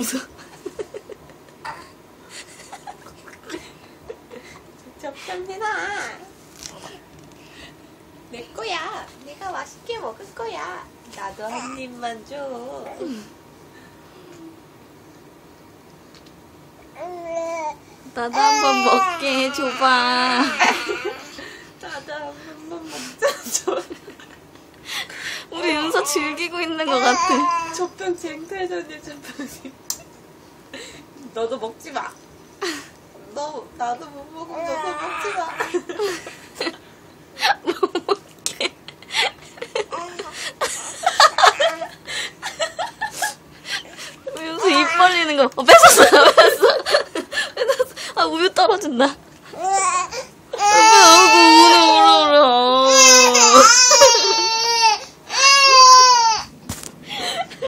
우유서. 적당해라. 내 거야. 내가 맛있게 먹을 거야. 나도 한 입만 줘. 나도 한 번 먹게 해줘봐. 나도 한 번만 먹자. 줘. 우리 윤서 즐기고 있는 것 같아. 적당 쟁탈전이 좀 보지. 너도 먹지 마. 너 나도 못 먹으면 너도 먹지 마. 못 먹게. 윤서 입 벌리는 거. 어, 뺏었어, 뺏었어. 뺏었어. 아, 우유 떨어진다.